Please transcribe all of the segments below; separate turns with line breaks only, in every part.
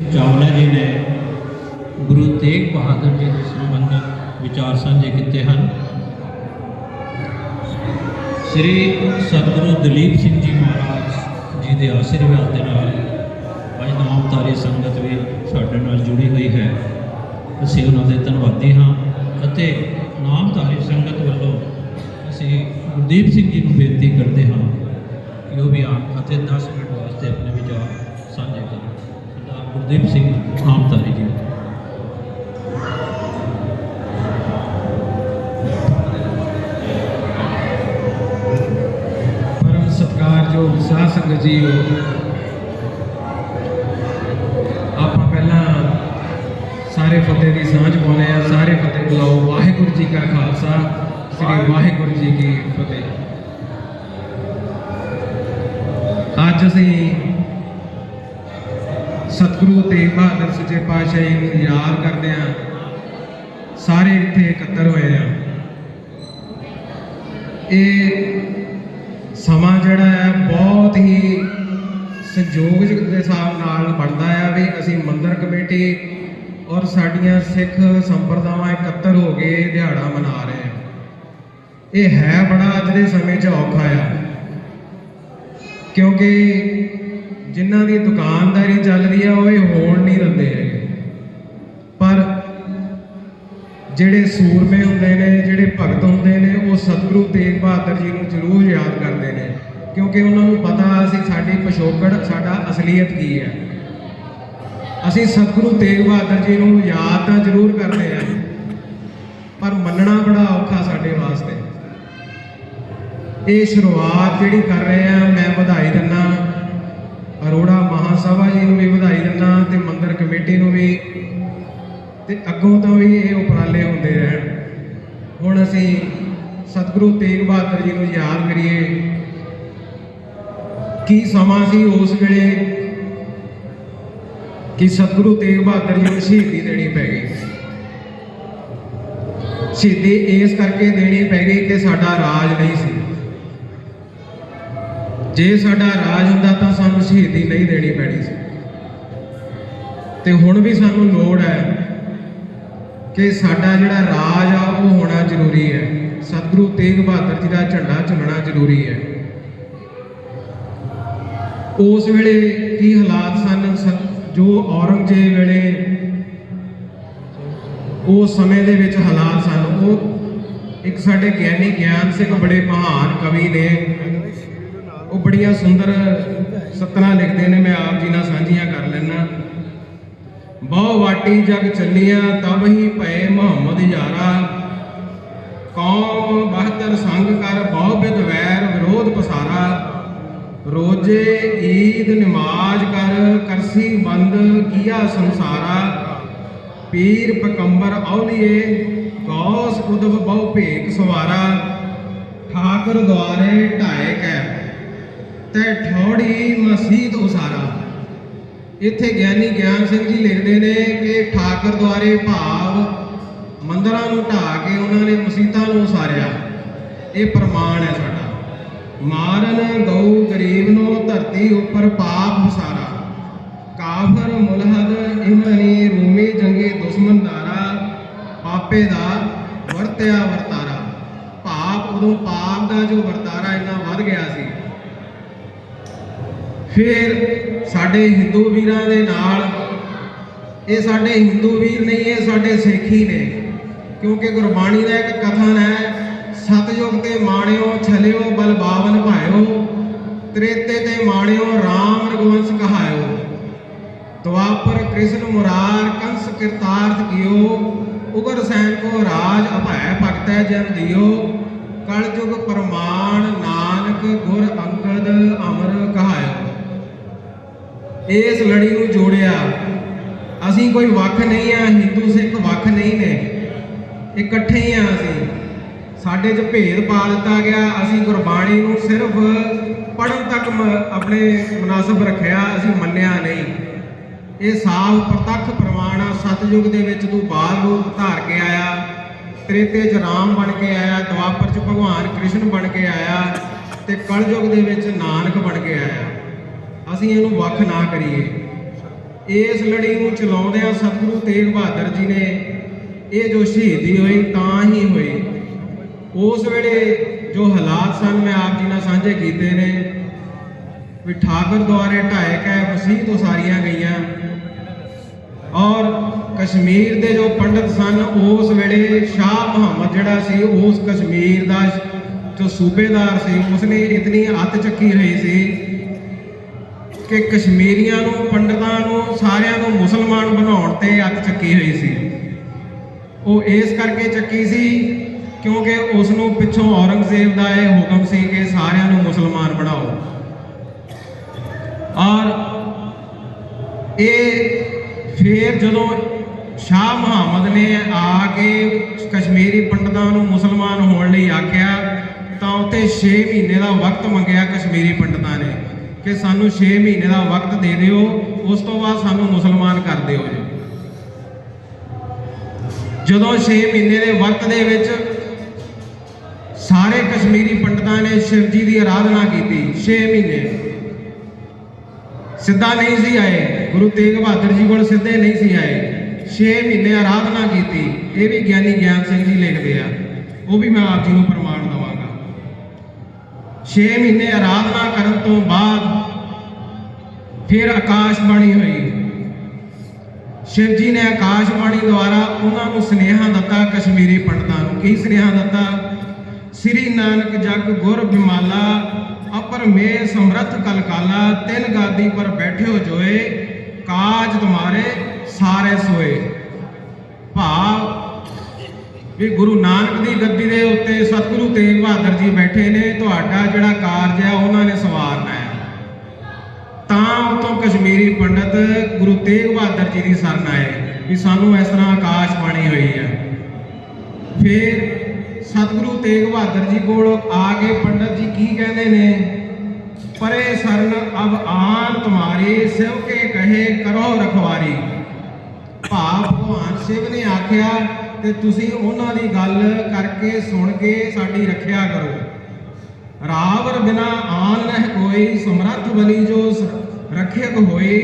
ਚਾਵਲਾ ਜੀ ਨੇ ਗੁਰੂ ਤੇਗ ਬਹਾਦਰ ਜੀ ਦੇ ਸੰਬੰਧਿਤ ਵਿਚਾਰ ਸਾਂਝੇ ਕੀਤੇ ਹਨ। ਸ੍ਰੀ ਸਤਿਗੁਰੂ ਦਲੀਪ ਸਿੰਘ ਜੀ ਮਹਾਰਾਜ ਜੀ ਦੇ ਆਸ਼ੀਰਵਾਦ ਦੇ ਨਾਲ ਅੱਜ ਨਾਮਧਾਰੀ ਸੰਗਤ ਵੀ ਸਾਡੇ ਨਾਲ ਜੁੜੀ ਹੋਈ ਹੈ। ਅਸੀਂ ਉਹਨਾਂ ਦੇ ਧੰਨਵਾਦੀ ਹਾਂ ਅਤੇ ਨਾਮਧਾਰੀ ਸੰਗਤ ਵੱਲੋਂ ਅਸੀਂ ਗੁਰਦੀਪ ਸਿੰਘ ਜੀ ਨੂੰ ਬੇਨਤੀ ਕਰਦੇ ਹਾਂ ਕਿ ਉਹ ਵੀ ਆਪ ਅਤੇ 10 ਮਿੰਟ ਵਾਸਤੇ ਆਪਣੇ ਵਿਚਾਰ ਸਰਦਾਰ ਗੁਰਦੀਪ ਸਿੰਘ ਨਾਮਧਾਰੀ ਜੀ
ਪਰਮ ਸਤਿਕਾਰਯੋਗ ਸਾਧ ਸੰਗਤ ਜੀਓ ਆਪਾਂ ਪਹਿਲਾਂ ਸਾਰੇ ਫਤਿਹ ਦੀ ਸਾਂਝ ਪਾਉਂਦੇ ਆ ਸਾਰੇ ਫਤਿਹ ਬੁਲਾਓ ਵਾਹਿਗੁਰੂ ਜੀ ਕਾ ਖਾਲਸਾ ਸ੍ਰੀ ਵਾਹਿਗੁਰੂ ਜੀ ਕੀ ਫਤਿਹ ਅੱਜ ਅਸੀਂ ਸਤਿਗੁਰੂ ਤੇਗ ਬਹਾਦਰ ਸੱਚੇ ਪਾਤਸ਼ਾਹ ਜੀ ਨੂੰ ਯਾਦ ਕਰਦੇ ਆ ਸਾਰੇ ਇੱਥੇ ਇਕੱਤਰ ਹੋਏ ਆ। ਇਹ ਸਮਾਂ ਜਿਹੜਾ ਹੈ ਬਹੁਤ ਹੀ ਸੰਯੋਗ ਦੇ ਹਿਸਾਬ ਨਾਲ ਬਣਦਾ ਆ ਵੀ ਅਸੀਂ ਮੰਦਰ ਕਮੇਟੀ ਔਰ ਸਾਡੀਆਂ ਸਿੱਖ ਸੰਪਰਦਾਵਾਂ ਇਕੱਤਰ ਹੋ ਕੇ ਦਿਹਾੜਾ ਮਨਾ ਰਹੇ ਆ। ਇਹ ਹੈ ਬੜਾ ਅੱਜ ਦੇ ਸਮੇਂ 'ਚ ਔਖਾ ਆ। ਕਿਉਂਕਿ ਜਿਨ੍ਹਾਂ ਦੀ ਦੁਕਾਨਦਾਰੀ ਚੱਲਦੀ ਆ, ਉਹ ਇਹ ਹੋਣ ਨਹੀਂ ਦਿੰਦੇ ਹੈਗੇ। ਪਰ ਜਿਹੜੇ ਸੂਰਮੇ ਹੁੰਦੇ ਨੇ, ਜਿਹੜੇ ਭਗਤ ਹੁੰਦੇ ਨੇ, ਉਹ ਸਤਿਗੁਰੂ ਤੇਗ ਬਹਾਦਰ ਜੀ ਨੂੰ ਜ਼ਰੂਰ ਯਾਦ ਕਰਦੇ ਨੇ, ਕਿਉਂਕਿ ਉਹਨਾਂ ਨੂੰ ਪਤਾ ਅਸੀਂ ਸਾਡੀ ਪਿਛੋਕੜ, ਸਾਡਾ ਅਸਲੀਅਤ ਕੀ ਹੈ। ਅਸੀਂ ਸਤਿਗੁਰੂ ਤੇਗ ਬਹਾਦਰ ਜੀ ਨੂੰ ਯਾਦ ਤਾਂ ਜ਼ਰੂਰ ਕਰਦੇ ਹਾਂ ਪਰ ਮੰਨਣਾ ਬੜਾ ਔਖਾ ਸਾਡੇ ਵਾਸਤੇ। ਇਹ ਸ਼ੁਰੂਆਤ ਜਿਹੜੀ ਕਰ ਰਹੇ ਆ, ਮੈਂ ਵਧਾਈ ਦਿੰਦਾ ਸਭਾ ਜੀ ਨੂੰ ਵੀ ਵਧਾਈ ਦਿੰਦਾ ਤੇ ਮੰਦਰ ਕਮੇਟੀ ਨੂੰ ਵੀ। ਤੇ ਅੱਗੋਂ ਤੋਂ ਵੀ ਇਹ ਉਪਰਾਲੇ ਹੁੰਦੇ ਰਹਿਣ। ਹੁਣ ਅਸੀਂ ਸਤਿਗੁਰੂ ਤੇਗ ਬਹਾਦਰ ਜੀ ਨੂੰ ਯਾਦ ਕਰੀਏ। ਕੀ ਸਮਾਂ ਸੀ ਉਸ ਵੇਲੇ ਕਿ ਸਤਿਗੁਰੂ ਤੇਗ ਬਹਾਦਰ ਜੀ ਨੂੰ ਸ਼ਹੀਦੀ ਦੇਣੀ ਪੈ ਗਈ? ਸ਼ਹੀਦੀ ਇਸ ਕਰਕੇ ਦੇਣੀ ਪੈ ਗਈ ਕਿ ਸਾਡਾ ਰਾਜ ਨਹੀਂ ਸੀ। ਜੇ ਸਾਡਾ ਰਾਜ ਹੁੰਦਾ ਤਾਂ ਸਾਨੂੰ ਸ਼ਹੀਦੀ ਨਹੀਂ ਦੇਣੀ ਪੈਣੀ ਸੀ। ਤੇ ਹੁਣ ਵੀ ਸਾਨੂੰ ਲੋੜ ਹੈ ਕਿ ਸਾਡਾ ਜਿਹੜਾ ਰਾਜ ਆ, ਉਹ ਹੋਣਾ ਜ਼ਰੂਰੀ ਹੈ। ਸਤਿਗੁਰੂ ਤੇਗ ਬਹਾਦਰ ਜੀ ਦਾ ਝੰਡਾ ਝੁਲਣਾ ਜ਼ਰੂਰੀ ਹੈ। ਉਸ ਵੇਲੇ ਕੀ ਹਾਲਾਤ ਸਨ? ਸ- ਜੋ ਔਰੰਗਜ਼ੇਬ ਵੇਲੇ ਉਸ ਸਮੇਂ ਦੇ ਵਿੱਚ ਹਾਲਾਤ ਸਨ। ਉਹ ਇੱਕ ਸਾਡੇ ਗਿਆਨੀ ਗਿਆਨ ਸਿੰਘ ਬੜੇ ਮਹਾਨ ਕਵੀ ਨੇ। ਉਹ ਬੜੀਆਂ ਸੁੰਦਰ ਸਤਨਾ ਲਿਖਦੇ ਨੇ, ਮੈਂ ਆਪ ਜੀ ਨਾਲ ਸਾਂਝੀਆਂ ਕਰ ਲੈਣਾ ਬਹੁ ਵਾਟੀ ਜਗ ਚੱਲੀਆਂ ਤਬ ਹੀ ਭਏ ਮੁਹੰਮਦ ਯਾਰਾ। ਕੌਮ ਬਹਤਰ ਸੰਗ ਕਰ, ਬਹੁ ਬਿਦ ਵੈਰ ਵਿਰੋਧ ਪਸਾਰਾ। ਰੋਜੇ ਈਦ ਨਮਾਜ਼ ਕਰ, ਕਰਸੀ ਬੰਦ ਕੀਆ ਸੰਸਾਰਾ। ਪੀਰ ਪਕੰਬਰ ਔਲੀਏ ਗੌਸ ਉਦਵ ਬਹੁ ਭੇਕ ਸਵਾਰਾ। ਠਾਕੁਰ ਦੁਆਰੇ ਢਾਏ ਕੈ ਤੇ ਠੌੜੀ ਮਸੀਤ ਉਸਾਰਾ। ਇੱਥੇ ਗਿਆਨੀ ਗਿਆਨ ਸਿੰਘ ਜੀ ਲਿਖਦੇ ਨੇ ਕਿ ਠਾਕਰ ਦੁਆਰੇ ਭਾਵ ਮੰਦਰਾਂ ਨੂੰ ਢਾ ਕੇ ਉਹਨਾਂ ਨੇ ਮਸੀਤਾਂ ਨੂੰ ਉਸਾਰਿਆ। ਇਹ ਪ੍ਰਮਾਣ ਹੈ ਸਾਡਾ। ਮਾਰਨ ਗਊ ਗਰੀਬ ਨੂੰ ਧਰਤੀ ਉੱਪਰ ਪਾਪ ਉਸਾਰਾ। ਕਾਫਰ, ਮੁਲਹਦ, ਇਮਨੀ, ਰੂਮੀ, ਜੰਗੇ ਦੁਸ਼ਮਨ ਦਾਰਾ ਪਾਪੇ ਦਾ ਵਰਤਿਆ ਵਰਤਾਰਾ। ਪਾਪ ਉਦੋਂ ਪਾਪ ਦਾ ਜੋ ਵਰਤਾਰਾ ਇੰਨਾ ਵੱਧ ਗਿਆ ਫਿਰ ਸਾਡੇ ਹਿੰਦੂ ਵੀਰਾਂ ਦੇ ਨਾਲ, ਇਹ ਸਾਡੇ ਹਿੰਦੂ ਵੀਰ ਨਹੀਂ, ਇਹ ਸਾਡੇ ਸਿੱਖ ਹੀ ਨੇ। ਕਿਉਂਕਿ ਗੁਰਬਾਣੀ ਦਾ ਇੱਕ ਕਥਨ ਹੈ ਸਤਜੁਗ ਤੇ ਮਾਣਿਓ ਛਲਿਓ ਬਲ ਬਾਵਨ ਭਾਇਓ, ਤ੍ਰੇਤੇ ਤੇ ਮਾਣਿਓ RAM ਰਘੁਵੰਸ਼ ਕਹਾਇਓ। ਦੁਆਪਰ ਕ੍ਰਿਸ਼ਨ ਮੁਰਾਰ ਕੰਸ ਕਿਰਤਾਰਥ ਗਿਓ ਉਗਰ ਸੈਨ ਕੋ ਰਾਜ ਅਭੈ ਭਗਤੈ ਜਨ ਦਿਓ। ਕਲਯੁਗ ਪ੍ਰਮਾਣ ਨਾਨਕ ਗੁਰ ਅੰਗਦ ਅਮਰ ਕਹਾਇਓ। ਇਸ ਲੜੀ ਨੂੰ ਜੋੜਿਆ। ਅਸੀਂ ਕੋਈ ਵੱਖ ਨਹੀਂ ਆ, ਹਿੰਦੂ, ਸਿੱਖ ਵੱਖ ਨਹੀਂ ਨੇ। ਇਕੱਠੇ ਹੀ ਆ ਅਸੀਂ। ਸਾਡੇ 'ਚ ਭੇਦ ਪਾ ਦਿੱਤਾ ਗਿਆ। ਅਸੀਂ ਗੁਰਬਾਣੀ ਨੂੰ ਸਿਰਫ ਪੜਨ ਤੱਕ ਆਪਣੇ ਮناسب ਰੱਖਿਆ, ਅਸੀਂ ਮੰਨਿਆ ਨਹੀਂ। ਇਹ ਸਾਫ਼ ਪ੍ਰਤੱਖ ਪ੍ਰਮਾਣ ਆ। ਸਤਜੁਗ ਦੇ ਵਿੱਚ ਤੂੰ ਬਾਲ ਰੂਪ ਧਾਰ ਕੇ ਆਇਆ। ਤ੍ਰੇਤੇ 'ਚ ਰਾਮ ਬਣ ਕੇ ਆਇਆ। ਦਵਾਪਰ 'ਚ ਭਗਵਾਨ ਕ੍ਰਿਸ਼ਨ ਬਣ ਕੇ ਆਇਆ। ਤੇ ਕਲਯੁਗ ਦੇ ਵਿੱਚ ਨਾਨਕ ਬਣ ਕੇ ਆਇਆ। ਅਸੀਂ ਇਹਨੂੰ ਵੱਖ ਨਾ ਕਰੀਏ। ਇਸ ਲੜੀ ਨੂੰ ਚਲਾਉਂਦਿਆਂ ਸਤਿਗੁਰੂ ਤੇਗ ਬਹਾਦਰ ਜੀ ਨੇ ਇਹ ਜੋ ਸ਼ਹੀਦੀ ਹੋਈ ਤਾਂ ਹੀ ਹੋਈ। ਉਸ ਵੇਲੇ ਜੋ ਹਾਲਾਤ ਸਨ, ਮੈਂ ਆਪ ਜੀ ਨਾਲ ਸਾਂਝੇ ਕੀਤੇ ਨੇ ਵੀ ਠਾਕਰ ਦੁਆਰੇ ਢਾਏ ਕੈ ਤੋਂ ਉਸਾਰੀਆਂ ਗਈਆਂ ਔਰ ਕਸ਼ਮੀਰ ਦੇ ਜੋ ਪੰਡਤ ਸਨ, ਉਸ ਵੇਲੇ ਸ਼ਾਹ ਮੁਹੰਮਦ ਜਿਹੜਾ ਸੀ, ਉਸ ਕਸ਼ਮੀਰ ਦਾ ਜੋ ਸੂਬੇਦਾਰ ਸੀ, ਉਸਨੇ ਇਤਨੀ ਅੱਤ ਚੱਕੀ ਰਹੀ ਸੀ ਕਿ ਕਸ਼ਮੀਰੀਆਂ ਨੂੰ, ਪੰਡਤਾਂ ਨੂੰ, ਸਾਰਿਆਂ ਨੂੰ ਮੁਸਲਮਾਨ ਬਣਾਉਣ ਤੇ ਅੱਤ ਚੱਕੀ ਹੋਈ ਸੀ। ਉਹ ਇਸ ਕਰਕੇ ਚੱਕੀ ਸੀ ਕਿਉਂਕਿ ਉਸ ਨੂੰ ਪਿੱਛੋਂ ਔਰੰਗਜ਼ੇਬ ਦਾ ਇਹ ਹੁਕਮ ਸੀ ਕਿ ਸਾਰਿਆਂ ਨੂੰ ਮੁਸਲਮਾਨ ਬਣਾਓ। ਔਰ ਇਹ ਫਿਰ ਜਦੋਂ ਸ਼ਾਹ ਮੁਹੰਮਦ ਨੇ ਆ ਕੇ ਕਸ਼ਮੀਰੀ ਪੰਡਤਾਂ ਨੂੰ ਮੁਸਲਮਾਨ ਹੋਣ ਲਈ ਆਖਿਆ, ਤਾਂ ਉੱਥੇ 6 ਮਹੀਨੇ ਦਾ ਵਕਤ ਮੰਗਿਆ ਕਸ਼ਮੀਰੀ ਪੰਡਤਾਂ ਨੇ। ਕਿ ਸਾਨੂੰ 6 ਮਹੀਨੇ ਦਾ ਵਕਤ ਦੇ ਦਿਓ, ਉਸ ਤੋਂ ਬਾਅਦ ਸਾਨੂੰ ਮੁਸਲਮਾਨ ਕਰ ਦਿਓ ਜੀ। ਜਦੋਂ 6 ਮਹੀਨੇ ਦੇ ਵਕਤ ਦੇ ਵਿੱਚ ਸਾਰੇ ਕਸ਼ਮੀਰੀ ਪੰਡਤਾਂ ਨੇ ਸ਼ਿਵ ਜੀ ਦੀ ਆਰਾਧਨਾ ਕੀਤੀ 6 ਮਹੀਨੇ। ਸਿੱਧਾ ਨਹੀਂ ਸੀ ਆਏ, ਗੁਰੂ ਤੇਗ ਬਹਾਦਰ ਜੀ ਕੋਲ ਸਿੱਧੇ ਨਹੀਂ ਸੀ ਆਏ। 6 ਮਹੀਨੇ ਆਰਾਧਨਾ ਕੀਤੀ, ਇਹ ਵੀ ਗਿਆਨੀ ਗਿਆਨ ਸਿੰਘ ਜੀ ਲਿਖਦੇ ਆ। ਉਹ ਵੀ ਮੈਂ ਆਪ ਜੀ ਨੂੰ ਪ੍ਰਮਾਣ ਦਵਾਂਗਾ। 6 ਮਹੀਨੇ ਆਰਾਧਨਾ ਕਰਨ ਤੋਂ ਬਾਅਦ ਫਿਰ ਆਕਾਸ਼ ਬਾਣੀ ਹੋਈ। ਸ਼ਿਵ ਜੀ ਨੇ ਆਕਾਸ਼ਬਾਣੀ ਦੁਆਰਾ ਉਹਨਾਂ ਨੂੰ ਸੁਨੇਹਾ ਦਿੱਤਾ ਕਸ਼ਮੀਰੀ ਪੰਡਤਾਂ ਨੂੰ। ਕੀ ਸੁਨੇਹਾ ਦਿੱਤਾ? ਸ੍ਰੀ ਨਾਨਕ ਜਗ ਗੁਰ ਬਿਮਾਲਾ, ਅਪਰ ਮੇ ਸਮਰਥ ਕਲਕਾਲਾ, ਤਿੰਨ ਗਾਦੀ ਪਰ ਬੈਠਿਓ ਜੋਏ, ਕਾਜ ਤੁਮਾਰੇ ਸਾਰੇ ਸੋਏ। ਭਾਵ ਵੀ ਗੁਰੂ ਨਾਨਕ ਦੀ ਗੱਦੀ ਦੇ ਉੱਤੇ ਸਤਿਗੁਰੂ ਤੇਗ ਬਹਾਦਰ ਜੀ ਬੈਠੇ ਨੇ, ਤੁਹਾਡਾ ਜਿਹੜਾ ਕਾਰਜ ਹੈ, ਉਹਨਾਂ ਨੇ ਸਵਾਰਨਾ ਤਾਂ ਉਤੋਂ ਕਸ਼ਮੀਰੀ ਪੰਡਤ ਗੁਰੂ ਤੇਗ ਬਹਾਦਰ ਜੀ ਦੀ ਸ਼ਰਨ ਆਏ ਵੀ ਸਾਨੂੰ ਇਸ ਤਰ੍ਹਾਂ ਆਕਾਸ਼ ਬਾਣੀ ਹੋਈ ਹੈ ਫਿਰ ਸਤਿਗੁਰੂ ਤੇਗ ਬਹਾਦਰ ਜੀ ਕੋਲ ਆ ਕੇ ਪੰਡਤ ਜੀ ਕੀ ਕਹਿੰਦੇ ਨੇ? ਪਰੇ ਸਰਨ ਅਬ ਆਨ ਤੁਮਾਰੀ, ਸਿਵ ਕੇ ਕਹੇ ਕਰੋ ਰਖਵਾਰੀ। ਭਾਵ ਭਗਵਾਨ ਸ਼ਿਵ ਨੇ ਆਖਿਆ ਤੇ ਤੁਸੀਂ ਉਹਨਾਂ ਦੀ ਗੱਲ ਕਰਕੇ ਸੁਣ ਕੇ ਸਾਡੀ ਰੱਖਿਆ ਕਰੋ। ਰਾਵਰ ਬਿਨਾ ਆਨ ਨਹਿ ਕੋਈ ਸਮਰੱਥ ਬਲੀ ਜੋ ਸ- ਰਖਿਅਕ ਹੋਈ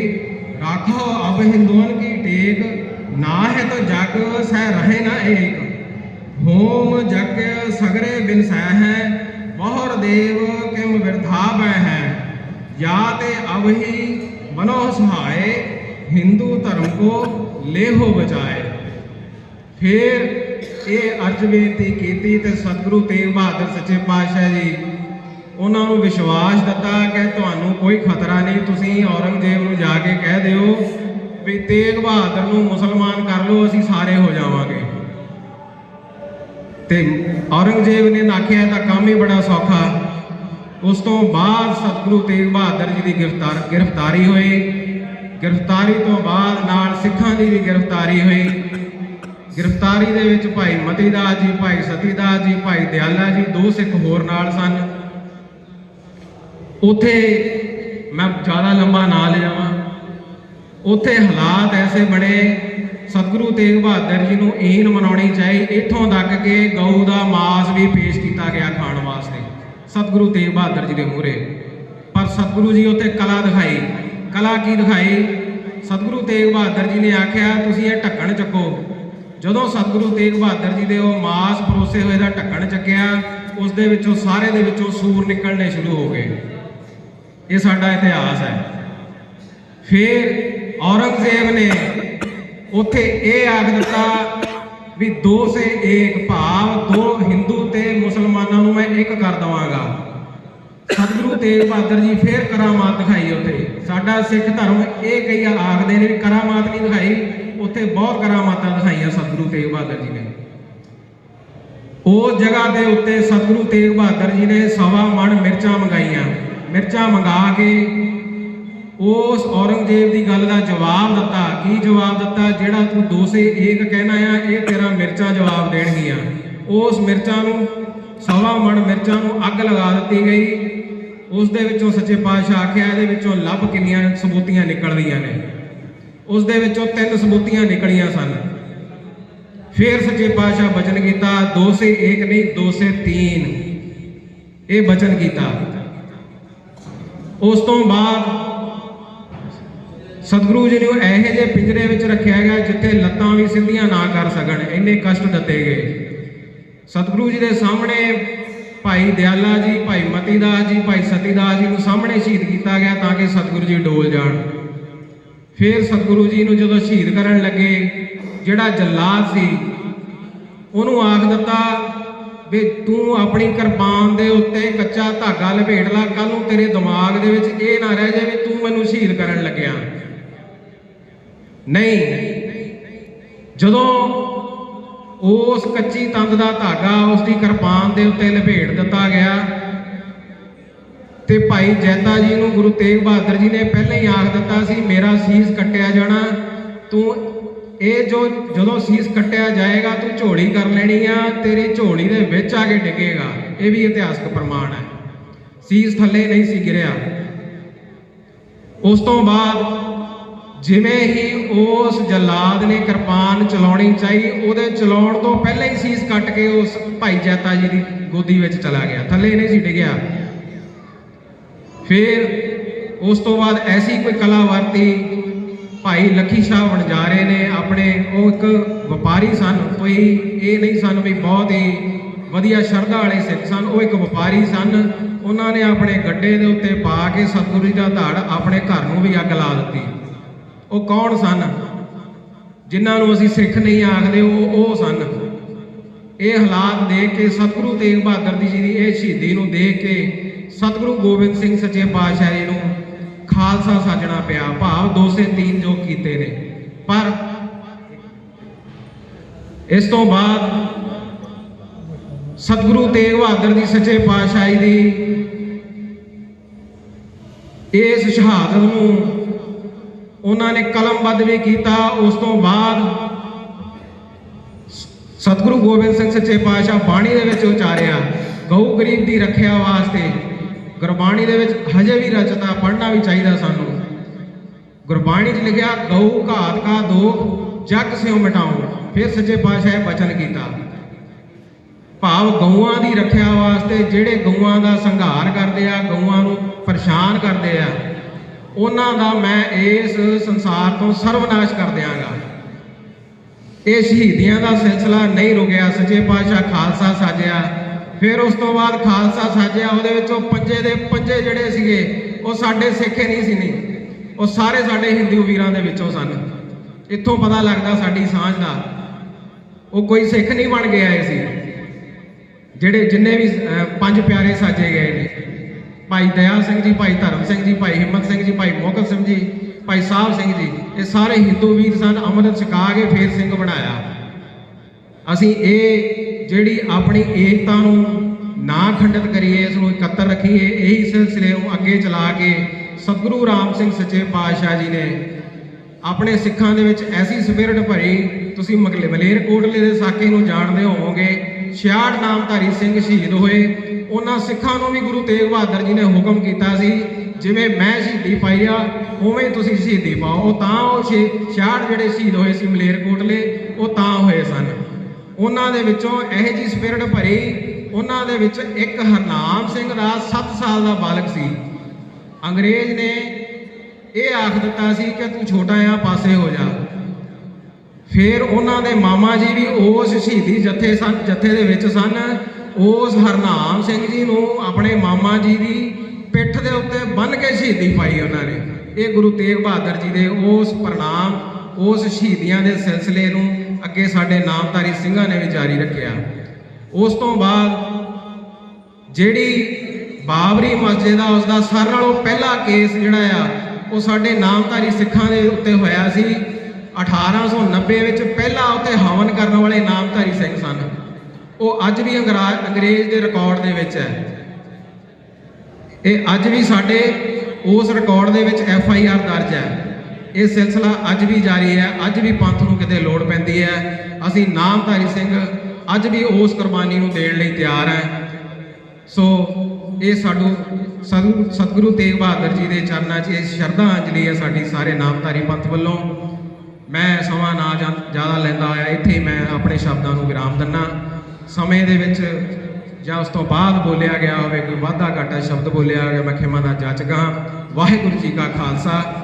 ਰਾਖੋ ਅਬ ਹਿੰਦੂਨ ਕੀ ਟੇਕ ਨਾ ਹੈ ਤੋ ਜਗ ਸਹਿ ਰਹੇ ਨਾ ਏਕ ਹੋਮ ਜਗ ਸਗਰੇ ਬਿਨ ਸਹਿ ਹੈ ਬਹੁਰ ਦੇਵ ਕਿਮ ਵਿਰਧਾ ਬੈ ਹੈ या ते अवहि बनो सहाय हिंदू धर्म को लेहो बचाए ਫਿਰ ਇਹ ਅਰਜ ਬੇਨਤੀ ਕੀਤੀ ਤੇ ਸਤਿਗੁਰੂ ਤੇਗ ਬਹਾਦਰ ਸੱਚੇ ਪਾਤਸ਼ਾਹ ਜੀ ਉਹਨਾਂ ਨੂੰ ਵਿਸ਼ਵਾਸ ਦਿੱਤਾ ਕਿ ਤੁਹਾਨੂੰ ਕੋਈ ਖਤਰਾ ਨਹੀਂ, ਤੁਸੀਂ ਔਰੰਗਜ਼ੇਬ ਨੂੰ ਜਾ ਕੇ ਕਹਿ ਦਿਓ ਵੀ ਤੇਗ ਬਹਾਦਰ ਨੂੰ ਮੁਸਲਮਾਨ ਕਰ ਲਓ, ਅਸੀਂ ਸਾਰੇ ਹੋ ਜਾਵਾਂਗੇ। ਤੇ ਔਰੰਗਜ਼ੇਬ ਨੇ ਆਖਿਆ ਤਾਂ ਕੰਮ ਹੀ ਬੜਾ ਸੌਖਾ। ਉਸ ਤੋਂ ਬਾਅਦ ਸਤਿਗੁਰੂ ਤੇਗ ਬਹਾਦਰ ਜੀ ਦੀ ਗ੍ਰਿਫਤਾਰ, ਗ੍ਰਿਫਤਾਰੀ ਹੋਈ। ਗ੍ਰਿਫਤਾਰੀ ਤੋਂ ਬਾਅਦ ਨਾਲ ਸਿੱਖਾਂ ਦੀ ਵੀ ਗ੍ਰਿਫਤਾਰੀ ਹੋਈ। ਗ੍ਰਿਫਤਾਰੀ ਦੇ ਵਿੱਚ ਭਾਈ ਮਤੀਦਾਸ ਜੀ, ਭਾਈ ਸਤੀਦਾਸ ਜੀ, ਭਾਈ ਦਿਆਲਾ ਜੀ, ਦੋ ਸਿੱਖ ਹੋਰ ਨਾਲ ਸਨ। ਉਥੇ ਮੈਂ ਜ਼ਿਆਦਾ ਲੰਬਾ ਨਾ ਲੈ ਜਾਵਾਂ ਉਥੇ ਹਾਲਾਤ ਐਸੇ ਬਣੇ, ਸਤਿਗੁਰੂ ਤੇਗ ਬਹਾਦਰ ਜੀ ਨੂੰ ਈਨ ਮਨਾਉਣੀ ਚਾਹੀ। ਇੱਥੋਂ ਤੱਕ ਕਿ ਗਊ ਦਾ ਮਾਸ ਵੀ ਪੇਸ਼ ਕੀਤਾ ਗਿਆ ਖਾਣ ਵਾਸਤੇ, ਸਤਿਗੁਰੂ ਤੇਗ ਬਹਾਦਰ ਜੀ ਦੇ ਮੂਹਰੇ। ਪਰ ਸਤਿਗੁਰੂ ਜੀ ਉੱਥੇ ਕਲਾ ਦਿਖਾਈ। ਕਲਾ ਕੀ ਦਿਖਾਈ? ਸਤਿਗੁਰੂ ਤੇਗ ਬਹਾਦਰ ਜੀ ਨੇ ਆਖਿਆ, ਤੁਸੀਂ ਇਹ ਢੱਕਣ ਚੱਕੋ। ਜਦੋਂ ਸਤਿਗੁਰੂ ਤੇਗ ਬਹਾਦਰ ਜੀ ਦੇ ਉਹ ਮਾਸ ਪਰੋਸੇ ਹੋਏ ਦਾ ਢੱਕਣ ਚੱਕਿਆ, ਉਸ ਦੇ ਵਿੱਚੋਂ, ਸਾਰੇ ਦੇ ਵਿੱਚੋਂ ਸੂਰ ਨਿਕਲਣੇ ਸ਼ੁਰੂ ਹੋ ਗਏ। ਇਹ ਸਾਡਾ ਇਤਿਹਾਸ ਹੈ। ਫਿਰ ਔਰੰਗਜ਼ੇਬ ਨੇ ਉੱਥੇ ਇਹ ਆਖ ਦਿੱਤਾ ਵੀ ਦੋ ਸੇ ਏਕ ਭਾਵ, ਦੋ ਹਿੰਦੂ ਤੇ ਮੁਸਲਮਾਨਾਂ ਨੂੰ ਮੈਂ ਇੱਕ ਕਰ ਦਵਾਂਗਾ। ਸਤਿਗੁਰੂ ਤੇਗ ਬਹਾਦਰ ਜੀ ਫੇਰ ਕਰਾਮਾਤ ਦਿਖਾਈ ਉੱਥੇ। ਸਾਡਾ ਸਿੱਖ ਧਰਮ ਇਹ ਕਈ ਆਖਦੇ ਨੇ ਵੀ ਕਰਾਮਾਤ ਨਹੀਂ ਦਿਖਾਈ, ਉੱਥੇ ਬਹੁਤ ਕਰਾਮਾਤਾਂ ਦਿਖਾਈਆਂ ਸਤਿਗੁਰੂ ਤੇਗ ਬਹਾਦਰ ਜੀ ਨੇ। ਉਹ ਜਗ੍ਹਾ ਦੇ ਉੱਤੇ ਸਤਿਗੁਰੂ ਤੇਗ ਬਹਾਦਰ ਜੀ ਨੇ ਸਵਾ ਮਣ ਮਿਰਚਾਂ ਮੰਗਾਈਆਂ। ਮਿਰਚਾਂ ਮੰਗਾ ਕੇ ਉਸ ਔਰੰਗਜ਼ੇਬ ਦੀ ਗੱਲ ਦਾ ਜਵਾਬ ਦਿੱਤਾ। ਕੀ ਜਵਾਬ ਦਿੱਤਾ? ਜਿਹੜਾ ਤੂੰ ਦੋਸੇ ਏਕ ਕਹਿਣਾ ਆ ਇਹ ਤੇਰਾ ਮਿਰਚਾਂ ਜਵਾਬ ਦੇਣਗੀਆਂ। ਉਸ ਮਿਰਚਾਂ ਨੂੰ ਸਵਾ ਮਣ ਮਿਰਚਾਂ ਨੂੰ ਅੱਗ ਲਗਾ ਦਿੱਤੀ ਗਈ। ਉਸ ਦੇ ਵਿੱਚੋਂ ਸੱਚੇ ਪਾਤਸ਼ਾਹ ਆਖਿਆ, ਇਹਦੇ ਵਿੱਚੋਂ ਲੱਭ ਕਿੰਨੀਆਂ ਸਬੂਤੀਆਂ ਨਿਕਲਦੀਆਂ ਨੇ। ਉਸ ਦੇ ਵਿੱਚੋਂ ਤਿੰਨ ਸਬੂਤੀਆਂ ਨਿਕਲੀਆਂ ਸਨ। ਫਿਰ ਸੱਚੇ ਪਾਤਸ਼ਾਹ ਬਚਨ ਕੀਤਾ ਦੋ ਸੇ ਏਕ ਨਹੀਂ ਦੋ ਸੇ ਤੀਨ। ਇਹ ਬਚਨ ਕੀਤਾ। ਉਸ ਤੋਂ ਬਾਅਦ ਸਤਿਗੁਰੂ ਜੀ ਨੂੰ ਇਹੋ ਜਿਹੇ ਪਿੰਜਰੇ ਵਿੱਚ ਰੱਖਿਆ ਗਿਆ ਜਿੱਥੇ ਲੱਤਾਂ ਵੀ ਸਿੱਧੀਆਂ ਨਾ ਕਰ ਸਕਣ, ਇੰਨੇ ਕਸ਼ਟ ਦਿੱਤੇ ਗਏ। ਸਤਿਗੁਰੂ ਜੀ ਦੇ ਸਾਹਮਣੇ ਭਾਈ ਦਿਆਲਾ ਜੀ, ਭਾਈ ਮਤੀਦਾਸ ਜੀ, ਭਾਈ ਸਤੀਦਾਸ ਜੀ ਨੂੰ ਸਾਹਮਣੇ ਸ਼ਹੀਦ ਕੀਤਾ ਗਿਆ ਤਾਂ ਕਿ ਸਤਿਗੁਰੂ ਜੀ ਡੋਲ ਜਾਣ। ਫਿਰ ਸਤਿਗੁਰੂ ਜੀ ਨੂੰ ਜਦੋਂ ਸ਼ਹੀਦ ਕਰਨ ਲੱਗੇ, ਜਿਹੜਾ ਜੱਲਾਦ ਸੀ, ਉਹਨੂੰ ਆਖ ਦਿੱਤਾ ਵੀ ਤੂੰ ਆਪਣੀ ਕਿਰਪਾਨ ਦੇ ਉੱਤੇ ਕੱਚਾ ਧਾਗਾ ਲਪੇਟ ਲਾ ਕੱਲ ਨੂੰ ਤੇਰੇ ਦਿਮਾਗ ਦੇ ਵਿੱਚ ਇਹ ਨਾ ਰਹਿ ਜਾਵੇ ਤੂੰ ਮੈਨੂੰ ਸ਼ਹੀਦ ਕਰਨ ਲੱਗਿਆ। ਨਹੀਂ। ਜਦੋਂ ਉਸ ਕੱਚੀ ਤੰਦ ਦਾ ਧਾਗਾ ਉਸ ਦੀ ਕਿਰਪਾਨ ਦੇ ਉੱਤੇ ਲਪੇਟ ਦਿੱਤਾ ਗਿਆ ਤੇ ਭਾਈ ਜੈਤਾ ਜੀ ਨੂੰ ਗੁਰੂ ਤੇਗ ਬਹਾਦਰ ਜੀ ਨੇ ਪਹਿਲਾਂ ਹੀ ਆਖ ਦਿੱਤਾ ਸੀ, ਮੇਰਾ ਸੀਸ ਕੱਟਿਆ ਜਾਣਾ, ਤੂੰ ਇਹ ਜੋ ਜਦੋਂ ਸੀਸ ਕੱਟਿਆ ਜਾਏਗਾ, ਤੂੰ ਝੋਲੀ ਕਰ ਲੈਣੀ ਆ, ਤੇਰੀ ਝੋਲੀ ਦੇ ਵਿੱਚ ਆ ਕੇ ਡਿੱਗੇਗਾ। ਇਹ ਵੀ ਇਤਿਹਾਸਕ ਪ੍ਰਮਾਣ ਹੈ। ਸੀਸ ਥੱਲੇ ਨਹੀਂ ਸੀ ਗਿਰਿਆ। ਉਸ ਤੋਂ ਬਾਅਦ ਜਿਵੇਂ ਹੀ ਉਸ ਜਲਾਦ ਨੇ ਕਿਰਪਾਨ ਚਲਾਉਣੀ ਚਾਹੀ, ਉਹਦੇ ਚਲਾਉਣ ਤੋਂ ਪਹਿਲਾਂ ਹੀ ਸੀਸ ਕੱਟ ਕੇ ਉਸ ਭਾਈ ਜੈਤਾ ਜੀ ਦੀ ਗੋਦੀ ਵਿੱਚ ਚਲਾ ਗਿਆ। ਥੱਲੇ ਨਹੀਂ ਸੀ ਡਿੱਗਿਆ। ਫਿਰ ਉਸ ਤੋਂ ਬਾਅਦ ਐਸੀ ਕੋਈ ਕਲਾ ਵਰਤੀ ਭਾਈ ਲੱਖੀ ਸ਼ਾਹ ਵਣਜਾਰੇ ਨੇ, ਆਪਣੇ ਉਹ ਇੱਕ ਵਪਾਰੀ ਸਨ, ਕੋਈ ਇਹ ਨਹੀਂ ਸਨ ਵੀ ਬਹੁਤ ਹੀ ਵਧੀਆ ਸ਼ਰਧਾ ਵਾਲੇ ਸਿੱਖ ਸਨ, ਉਹ ਇੱਕ ਵਪਾਰੀ ਸਨ, ਉਹਨਾਂ ਨੇ ਆਪਣੇ ਗੱਡੇ ਦੇ ਉੱਤੇ ਪਾ ਕੇ ਸਤਿਗੁਰੂ ਜੀ ਦਾ ਧੜ ਆਪਣੇ ਘਰ ਨੂੰ ਵੀ ਅੱਗ ਲਾ ਦਿੱਤੀ। ਉਹ ਕੌਣ ਸਨ? ਜਿਨ੍ਹਾਂ ਨੂੰ ਅਸੀਂ ਸਿੱਖ ਨਹੀਂ ਆਖਦੇ, ਉਹ ਉਹ ਸਨ। ਇਹ ਹਾਲਾਤ ਦੇਖ ਕੇ ਸਤਿਗੁਰੂ ਤੇਗ ਬਹਾਦਰ ਜੀ ਦੀ ਇਹ ਸ਼ਹੀਦੀ ਨੂੰ ਦੇਖ ਕੇ ਸਤਿਗੁਰੂ ਗੋਬਿੰਦ ਸਿੰਘ ਸੱਚੇ ਪਾਤਸ਼ਾਹ ਜੀ ਨੂੰ ਖਾਲਸਾ ਸਾਜਣਾ ਪਿਆ, ਭਾਵ ਦੋ ਸੇ ਤੀਨ ਜੋ ਕੀਤੇ ਨੇ। ਪਰ ਇਸ ਤੋਂ ਬਾਅਦ ਸਤਿਗੁਰੂ ਤੇਗ ਬਹਾਦਰ ਦੀ ਸੱਚੇ ਪਾਤਸ਼ਾਹੀ ਦੀ ਇਸ ਸ਼ਹਾਦਤ ਨੂੰ ਉਹਨਾਂ ਨੇ ਕਲਮਬੱਧ ਵੀ ਕੀਤਾ। ਉਸ ਤੋਂ ਬਾਅਦ ਸਤਿਗੁਰੂ ਗੋਬਿੰਦ ਸਿੰਘ ਸੱਚੇ ਪਾਤਸ਼ਾਹ ਬਾਣੀ ਦੇ ਵਿੱਚ ਉਚਾਰਿਆ, ਗਊ ਗਰੀਬ ਦੀ ਰੱਖਿਆ ਵਾਸਤੇ ਗੁਰਬਾਣੀ ਦੇ ਵਿੱਚ ਹਜੇ ਵੀ ਰਚਤਾ ਪੜ੍ਹਨਾ ਵੀ ਚਾਹੀਦਾ ਸਾਨੂੰ। ਗੁਰਬਾਣੀ 'ਚ ਲਿਖਿਆ ਗਊ ਘਾਤ ਕਾ ਦੋਖ, ਜਗ ਸਿਓ ਮਿਟਾਉ। ਫਿਰ ਸੱਚੇ ਪਾਤਸ਼ਾਹ ਇਹ ਬਚਨ ਕੀਤਾ। ਭਾਵ ਗਊਆਂ ਦੀ ਰੱਖਿਆ ਵਾਸਤੇ ਜਿਹੜੇ ਗਊਆਂ ਦਾ ਸੰਘਾਰ ਕਰਦੇ ਆ, ਗਊਆਂ ਨੂੰ ਪਰੇਸ਼ਾਨ ਕਰਦੇ ਆ, ਉਹਨਾਂ ਦਾ ਮੈਂ ਇਸ ਸੰਸਾਰ ਤੋਂ ਸਰਵਨਾਸ਼ ਕਰ ਦਿਆਂਗਾ। ਇਹ ਸ਼ਹੀਦੀਆਂ ਦਾ ਸਿਲਸਿਲਾ ਨਹੀਂ ਰੁਕਿਆ। ਸੱਚੇ ਪਾਤਸ਼ਾਹ ਖਾਲਸਾ ਸਾਜਿਆ ਫਿਰ ਉਸ ਤੋਂ ਬਾਅਦ ਖਾਲਸਾ ਸਾਜਿਆ, ਉਹਦੇ ਵਿੱਚ ਉਹ ਪੰਜੇ ਦੇ ਪੰਜੇ ਜਿਹੜੇ ਸੀਗੇ, ਉਹ ਸਾਡੇ ਸਿੱਖ ਨਹੀਂ ਸੀ, ਨਹੀਂ। ਉਹ ਸਾਰੇ ਸਾਡੇ ਹਿੰਦੂ ਵੀਰਾਂ ਦੇ ਵਿੱਚੋਂ ਸਨ। ਇੱਥੋਂ ਪਤਾ ਲੱਗਦਾ ਸਾਡੀ ਸਾਂਝ ਦਾ, ਉਹ ਕੋਈ ਸਿੱਖ ਨਹੀਂ ਬਣ ਕੇ ਆਏ ਸੀ। ਜਿਹੜੇ ਜਿੰਨੇ ਵੀ ਪੰਜ ਪਿਆਰੇ ਸਾਜੇ ਗਏ ਨੇ। ਭਾਈ ਦਇਆ ਸਿੰਘ ਜੀ, ਭਾਈ ਧਰਮ ਸਿੰਘ ਜੀ, ਭਾਈ ਹਿੰਮਤ ਸਿੰਘ ਜੀ, ਭਾਈ ਮੋਹਕਮ ਸਿੰਘ ਜੀ, ਭਾਈ ਸਾਹਿਬ ਸਿੰਘ ਜੀ, ਇਹ ਸਾਰੇ ਹਿੰਦੂ ਵੀਰ ਸਨ। ਅੰਮ੍ਰਿਤ ਛਕਾ ਕੇ ਫੇਰ ਸਿੰਘ ਬਣਾਇਆ। ਅਸੀਂ ਇਹ ਜਿਹੜੀ ਆਪਣੀ ਏਕਤਾ ਨੂੰ ਨਾ ਖੰਡਿਤ ਕਰੀਏ, ਇਸ ਨੂੰ ਇਕੱਤਰ ਰੱਖੀਏ, ਇਹੀ ਸਿਲਸਿਲੇ ਨੂੰ ਅੱਗੇ ਚਲਾ ਕੇ ਸਤਿਗੁਰੂ ਰਾਮ ਸਿੰਘ ਸੱਚੇ ਪਾਤਸ਼ਾਹ ਜੀ ਨੇ ਆਪਣੇ ਸਿੱਖਾਂ ਦੇ ਵਿੱਚ ਐਸੀ ਸਪਿਰਿਟ ਭਰੀ, ਤੁਸੀਂ ਮਗਲੇ ਮਲੇਰ ਕੋਟਲੇ ਦੇ ਸਾਕੇ ਨੂੰ ਜਾਣਦੇ ਹੋਵੋਗੇ 66 ਨਾਮਧਾਰੀ ਸਿੰਘ ਸ਼ਹੀਦ ਹੋਏ, ਉਹਨਾਂ ਸਿੱਖਾਂ ਨੂੰ ਵੀ ਗੁਰੂ ਤੇਗ ਬਹਾਦਰ ਜੀ ਨੇ ਹੁਕਮ ਕੀਤਾ ਸੀ, ਜਿਵੇਂ ਮੈਂ ਸ਼ਹੀਦੀ ਪਾਈ ਆ, ਉਵੇਂ ਤੁਸੀਂ ਸ਼ਹੀਦੀ ਪਾਓ, ਉਹ ਤਾਂ ਉਹ 66 ਜਿਹੜੇ ਸ਼ਹੀਦ ਹੋਏ ਸੀ ਮਲੇਰ ਕੋਟਲੇ, ਉਹ ਤਾਂ ਹੋਏ ਸਨ। ਉਹਨਾਂ ਦੇ ਵਿੱਚੋਂ ਇਹੋ ਜੀ ਸਪਿਰਟ ਭਰੀ, ਉਹਨਾਂ ਦੇ ਵਿੱਚ ਇੱਕ ਹਰਨਾਮ ਸਿੰਘ ਦਾ 7 ਸਾਲ ਦਾ ਬਾਲਕ ਸੀ। ਅੰਗਰੇਜ਼ ਨੇ ਇਹ ਆਖ ਦਿੱਤਾ ਸੀ ਕਿ ਤੂੰ ਛੋਟਾ ਆ ਪਾਸੇ ਹੋ ਜਾ। ਫਿਰ ਉਹਨਾਂ ਦੇ ਮਾਮਾ ਜੀ ਵੀ ਉਸ ਸ਼ਹੀਦੀ ਜਥੇ ਸਨ, ਜਥੇ ਦੇ ਵਿੱਚ ਸਨ। ਉਸ ਹਰਨਾਮ ਸਿੰਘ ਜੀ ਨੂੰ ਆਪਣੇ ਮਾਮਾ ਜੀ ਦੀ ਪਿੱਠ ਦੇ ਉੱਤੇ ਬੰਨ ਕੇ ਸ਼ਹੀਦੀ ਪਾਈ ਉਹਨਾਂ ਨੇ। ਇਹ ਗੁਰੂ ਤੇਗ ਬਹਾਦਰ ਜੀ ਦੇ ਉਸ ਪ੍ਰਣਾਮ, ਉਸ ਸ਼ਹੀਦੀਆਂ ਦੇ ਸਿਲਸਿਲੇ ਨੂੰ ਅੱਗੇ ਸਾਡੇ ਨਾਮਧਾਰੀ ਸਿੰਘਾਂ ਨੇ ਵੀ ਜਾਰੀ ਰੱਖਿਆ। ਉਸ ਤੋਂ ਬਾਅਦ ਜਿਹੜੀ ਬਾਬਰੀ ਮਸਜਿਦ ਆ ਉਸ ਦਾ ਸਾਰਿਆਂ ਨਾਲੋਂ ਪਹਿਲਾ ਕੇਸ ਜਿਹੜਾ ਆ, ਉਹ ਸਾਡੇ ਨਾਮਧਾਰੀ ਸਿੱਖਾਂ ਦੇ ਉੱਤੇ ਹੋਇਆ ਸੀ। 1890 ਵਿੱਚ ਪਹਿਲਾ ਉੱਤੇ ਹਵਨ ਕਰਨ ਵਾਲੇ ਨਾਮਧਾਰੀ ਸਿੰਘ ਸਨ। ਉਹ ਅੱਜ ਵੀ ਅੰਗਰਾ- ਅੰਗਰੇਜ਼ ਦੇ ਰਿਕਾਰਡ ਦੇ ਵਿੱਚ ਹੈ। ਇਹ ਅੱਜ ਵੀ ਸਾਡੇ ਉਸ ਰਿਕਾਰਡ ਦੇ ਵਿੱਚ ਐਫ ਆਈ ਆਰ ਦਰਜ ਹੈ। ਇਹ ਸਿਲਸਿਲਾ ਅੱਜ ਵੀ ਜਾਰੀ ਹੈ, ਅੱਜ ਵੀ ਪੰਥ ਨੂੰ ਕਿਤੇ ਲੋੜ ਪੈਂਦੀ ਹੈ। ਅਸੀਂ ਨਾਮਧਾਰੀ ਸਿੰਘ ਅੱਜ ਵੀ ਉਸ ਕੁਰਬਾਨੀ ਨੂੰ ਦੇਣ ਲਈ ਤਿਆਰ ਹੈ। ਸੋ ਇਹ ਸਾਡੂ ਸਤਿਗੁਰੂ ਸਤਿਗੁਰੂ ਤੇਗ ਬਹਾਦਰ ਜੀ ਦੇ ਚਰਨਾਂ 'ਚ ਇਹ ਸ਼ਰਧਾ ਅੰਜਲੀ ਹੈ ਸਾਡੀ ਸਾਰੇ ਨਾਮਧਾਰੀ ਪੰਥ ਵੱਲੋਂ। ਮੈਂ ਸਮਾਂ ਨਾ ਜਾਂ- ਜ਼ਿਆਦਾ ਲੈਂਦਾ ਆਇਆ, ਇੱਥੇ ਹੀ ਮੈਂ ਆਪਣੇ ਸ਼ਬਦਾਂ ਨੂੰ ਵਿਰਾਮ ਦਿੰਨਾ। ਸਮੇਂ ਦੇ ਵਿੱਚ ਜਾਂ ਉਸ ਤੋਂ ਬਾਅਦ ਬੋਲਿਆ ਗਿਆ ਹੋਵੇ, ਕੋਈ ਵਾਧਾ ਘਾਟਾ ਸ਼ਬਦ ਬੋਲਿਆ ਗਿਆ ਮੈਂ ਖਿਮਾ ਦਾ ਜਾਚਗਾ ਵਾਹਿਗੁਰੂ ਜੀ ਕਾ ਖਾਲਸਾ।